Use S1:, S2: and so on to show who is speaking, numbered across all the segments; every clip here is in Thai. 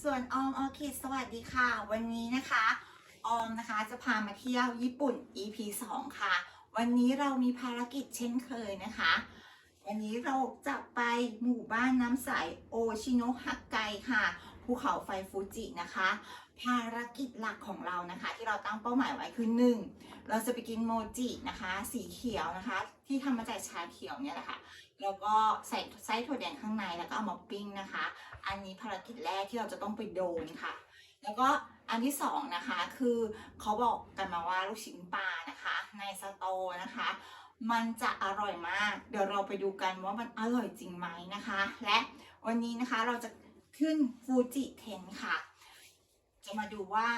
S1: ส่วนออมออคิดสวัสดีค่ะ วันนี้นะคะ ออมนะคะจะพามาเที่ยวญี่ปุ่น EP 2 ค่ะ วันนี้เรามีภารกิจเช่นเคยนะคะ วันนี้เราจะไปหมู่บ้านน้ำใสโอชิโนะฮักไกค่ะภูเขาไฟฟูจินะคะ ภารกิจหลักของเรานะคะ ที่เราตั้งเป้าหมายไว้คือ 1. เราจะไปกินโมจินะคะ สีเขียวนะคะ ที่ทำมาจากชาเขียวเนี่ยแหละค่ะ แล้วก็ใส่ไส้ถั่วแดงข้างในแล้วก็เอามาปิ้งนะคะ อันนี้ภารกิจแรกที่เราจะต้องไปโดนค่ะ แล้วก็อันที่สองนะคะคือเขาบอกกันมาว่าลูกชิ้นปลานะคะ ในสโตร์นะคะ มันจะอร่อยมาก เดี๋ยวเราไปดูกันว่ามันอร่อยจริงไหมนะคะ และวันนี้นะคะเราจะขึ้นฟูจิเทนค่ะ จะมาดูว่า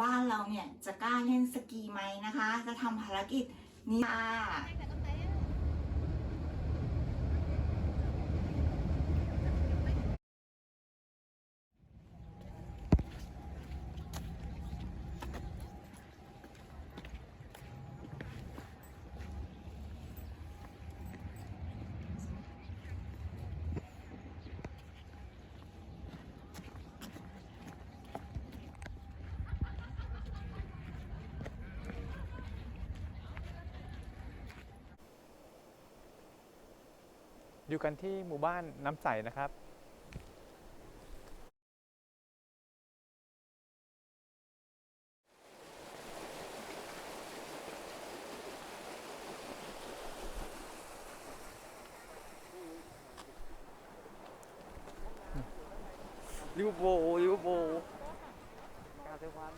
S1: บ้านเราเนี่ยจะกล้าเล่นสกีไหมนะคะ จะทำภารกิจนี้ค่ะ
S2: อยู่กันที่หมู่บ้านน้ำใสนะครับ
S3: ลิเวอร์พูลลิเวอร์พูลกาเซวัน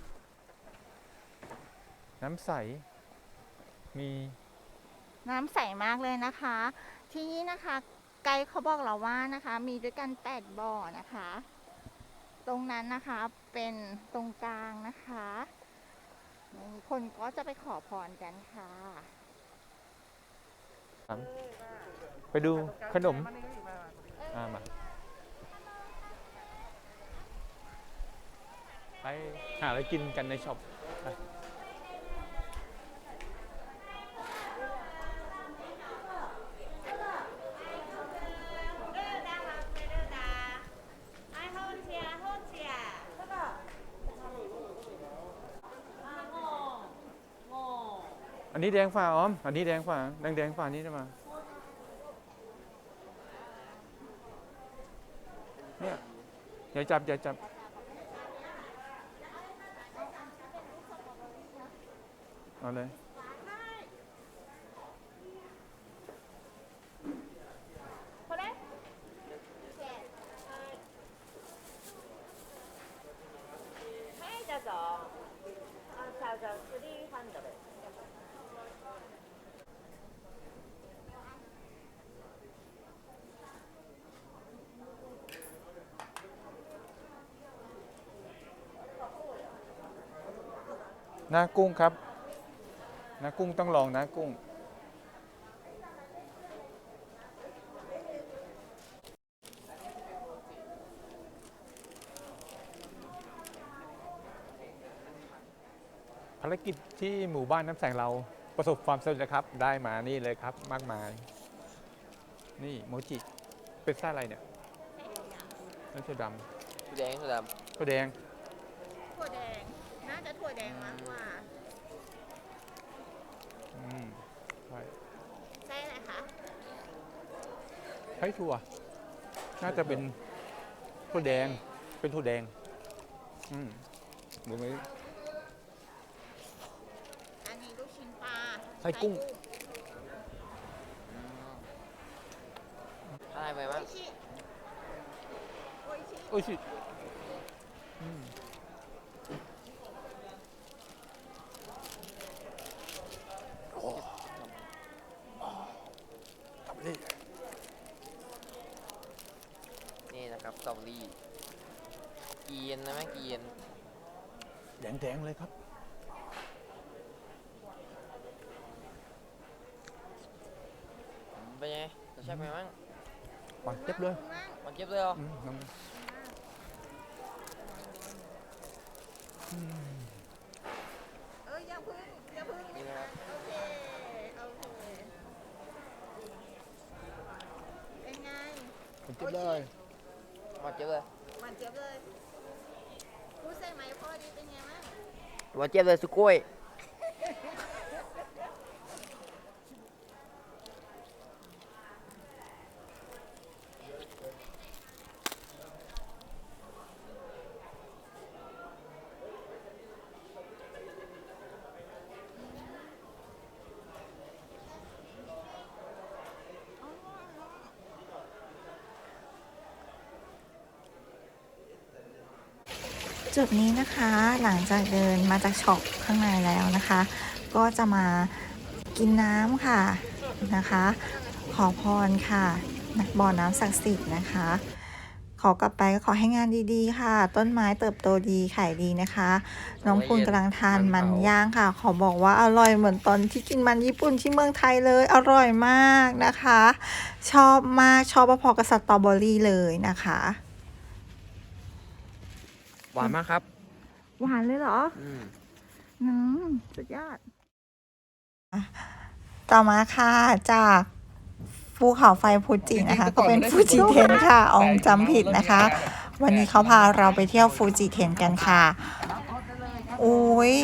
S2: น้ำใส มี
S1: น้ำใสมากเลยนะคะ ที่นี่นะคะ ไกด์เขาบอกเราว่านะคะ มีด้วยกันแปดบ่อนะคะ ตรงนั้นนะคะเป็นตรงกลางนะคะคนก็จะไปขอพรกันค่ะ
S2: ไปดูขนมอ่ามาไปหาอะไรกินกันในช็อปไป อั นนี้แดงฝ่าอ้อม อันนี้แดงฝ่าแดงแดงฝ่านี้จะมา เนี่ยอย่าจับอย่าจับ เอาเลย น้ากุ้งครับหน้ากุ้งต้องลองหน้ากุ้ง ภารกิจที่หมู่บ้านน้ำแสงเราประสบความสำเร็จแล้วครับ ได้มานี่เลยครับมากมาย นี่โมจิ เป็นไส้อะไรเนี่ยน้ำเชื่อด
S3: สีแดงสีดำ
S2: ก็แดง
S1: ถั่วแดง น่าจะถั่วแดงมากกว่า
S2: อืมใช่
S1: ใช่ไหมคะ
S2: ใช้ถั่ว น่าจะเป็นถั่วแดง เป็นถั่วแดง อืมดูไหม
S1: อันนี้ลูกชิ้นปลา
S2: ไส้กุ้งำ
S3: อะไรไป
S1: โอ
S3: บ้าง
S1: อิชิโออิชิ
S2: โอ้ยชิอืมกลับนี่
S3: นี่นะครับสตรอเบอรี่เกียนนะแม่เกียน
S2: แดงๆเลยครับ
S3: เป็นไงรสชาติเป็นไงบ้าง
S2: หวานเจ็บเลย
S3: มันเก็บเลยเหรอ
S2: อืมลองดูอืม
S1: เอออย่าพึ่งอย่าพึ่ง
S3: นี่นะครับ
S1: โอเคโอเคเป็นไง
S2: ผมเจ็บเลย ห
S3: มดเจี๊บเลย
S1: หมดเจี๊บเลย
S4: รู้ใส่ไหมพ่อดีเป็นไงบ้าง
S3: หวาเจี๊บเลยสุกุ้ย
S1: จุดนี้นะคะหลังจากเดินมาจากช็อปข้างในแล้วนะคะ ก็จะมากินน้ำค่ะนะคะ ขอพรค่ะนักบ่อน้ำศักดิ์สิทธิ์นะคะ ขอกลับไปก็ขอให้งานดีๆ ค่ะ ต้นไม้เติบโตดีขายดีนะคะ น้องพูนกำลังทานมันย่างค่ะ ขอบอกว่าอร่อยเหมือนตอนที่กินมันญี่ปุ่นที่เมืองไทยเลย อร่อยมากนะคะ ชอบมากชอบพอๆกับสตรอเบอรี่เลยนะคะ
S3: หวานมากครับ
S1: หวานเลยเหรอ
S3: อืม
S1: อืมสุดยอด ต่อมาค่ะจากภูเขาไฟฟูจินะคะ ก็เป็นฟูจิเทนค่ะอองจำผิดนะคะ วันนี้เขาพาเราไปเที่ยวฟูจิเทนกันค่ะโอ้ย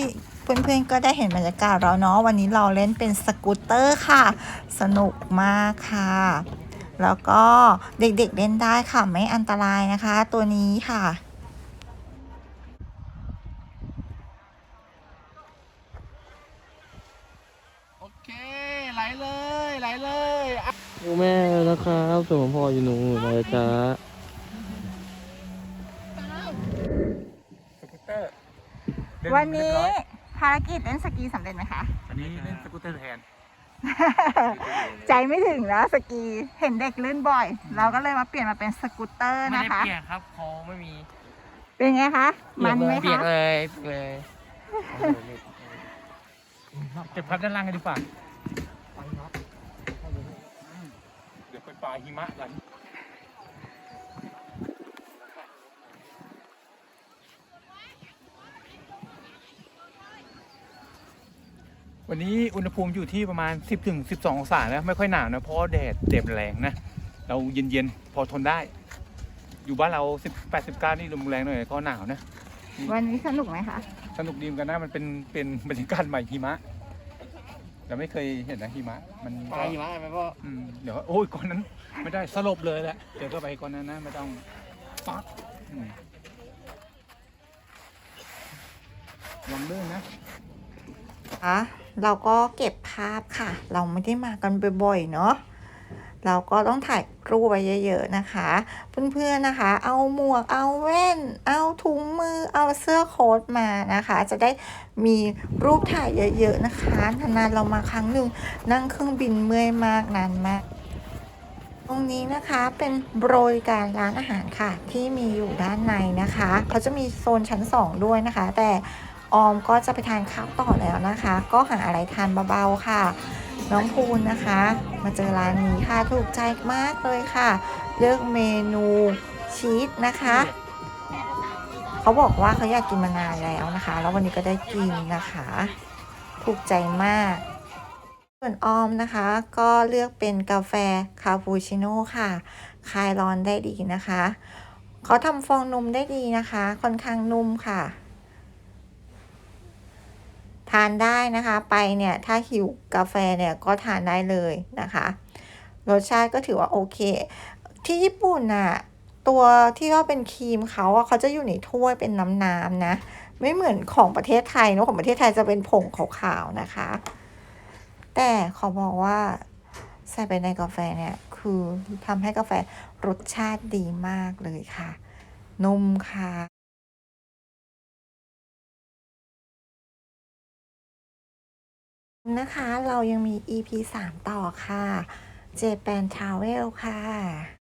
S1: เพื่อนๆก็ได้เห็นบรรยากาศแล้วเนาะวันนี้เราเล่นเป็นสกูตเตอร์ค่ะ สนุกมากค่ะ แล้วก็เด็กๆเล่นได้ค่ะ ไม่อันตรายนะคะ ตัวนี้ค่ะ
S2: โอเค ไหลเลย ไหลเลยอะ
S3: ดูแม่นะครับส่วนพ่ออยู่หนูนะจ๊ะ
S2: สกูตเตอร์เดิ
S1: วันนี้
S2: เรียบร้อย
S1: ภารกิจเล่นสกีสำเร็จไหมคะ
S2: อันนี้เล่นสกูตเตอร์แทน
S1: ใจไม่ถึงนะสกีเห็นเด็กลื่นบ่อย เราก็เลยมาเปลี่ยนมาเป็นสกูตเตอร์
S3: ไม่
S1: นะ
S3: ได้
S1: คะ
S3: เปียกครับคอไม่มี
S1: เป็นไงคะ มันไหม
S3: เปีย
S1: คะ
S3: กเลยเปียกเลย
S2: เก็บภาพด้านล่างกันดีกว่าเดี๋ยวไปปลาหิมะกันวันนี้อุณหภูมิอยู่ที่ประมาณ 10ถึง12 องศานะไม่ค่อยหนาวนะ เพราะว่าแดดเต็มแรงนะ เราเย็นๆ พอทนได้ อยู่บ้านเรา 18 19 นี่ลมแรงหน่อยก็หนาวนะ
S1: วันนี้สนุกไหมคะ
S2: สนุกดีเหมือนกันนะ มันเป็นเป็นบรรยากาศใหม่หิมะ เราไม่เคยเห็นนะหิมะ มัน
S3: ปลาหิมะไหมพ่อ
S2: อืมเดี๋ยวโอ้ยก่อนนั้นไม่ได้สลบเลยแหละเดี๋ยวก็ไปก่อนนั้นนะไม่ต้องปักอืมลองเรื่องนะ
S1: คะเราก็เก็บภาพค่ะ เราไม่ได้มากันบ่อยๆเนาะ เราก็ต้องถ่ายรูปไว้เยอะ ๆนะคะ เพื่อนๆนะคะ เอาหมวกเอาแว่น เอาถุงมือเอาเสื้อโค้ทมานะคะ จะได้มีรูปถ่ายเยอะ ๆนะคะนานๆเรามาครั้งหนึ่งนั่งเครื่องบินเมื่อยมากนานมากตรงนี้นะคะเป็นบริการร้านอาหารค่ะ ที่มีอยู่ด้านในนะคะ เขาจะมีโซนชั้น 2 ด้วยนะคะ แต่ ออมก็จะไปทานข้าวต่อแล้วนะคะ ก็หาอะไรทานเบาๆค่ะ น้องพูนนะคะ มาเจอร้านนี้ค่ะถูกใจมากเลยค่ะ เลือกเมนูชีสนะคะเขาบอกว่าเขาอยากกินมานานแล้วนะคะ แล้ววันนี้ก็ได้กินนะคะถูกใจมาก ส่วนออมนะคะ ก็เลือกเป็นกาแฟคาปูชิโน่ค่ะคลายร้อนได้ดีนะคะเขาทำฟองนมได้ดีนะคะ ค่อนข้างนุ่มค่ะ ทานได้นะคะ ไปเนี่ยถ้าหิวกาแฟเนี่ยก็ทานได้เลยนะคะ รสชาติก็ถือว่าโอเค ที่ญี่ปุ่นน่ะตัวที่ว่าเป็นครีมเขาอะเขาจะอยู่ในถ้วยเป็นน้ำๆนะ ไม่เหมือนของประเทศไทยเนอะของประเทศไทยจะเป็นผงขาวๆนะคะ แต่ขอบอกว่าใส่ไปในกาแฟเนี่ยคือทำให้กาแฟรสชาติดีมากเลยค่ะ นุ่มค่ะ นะคะ เรายังมี EP 3 ต่อค่ะ Japan Travel ค่ะ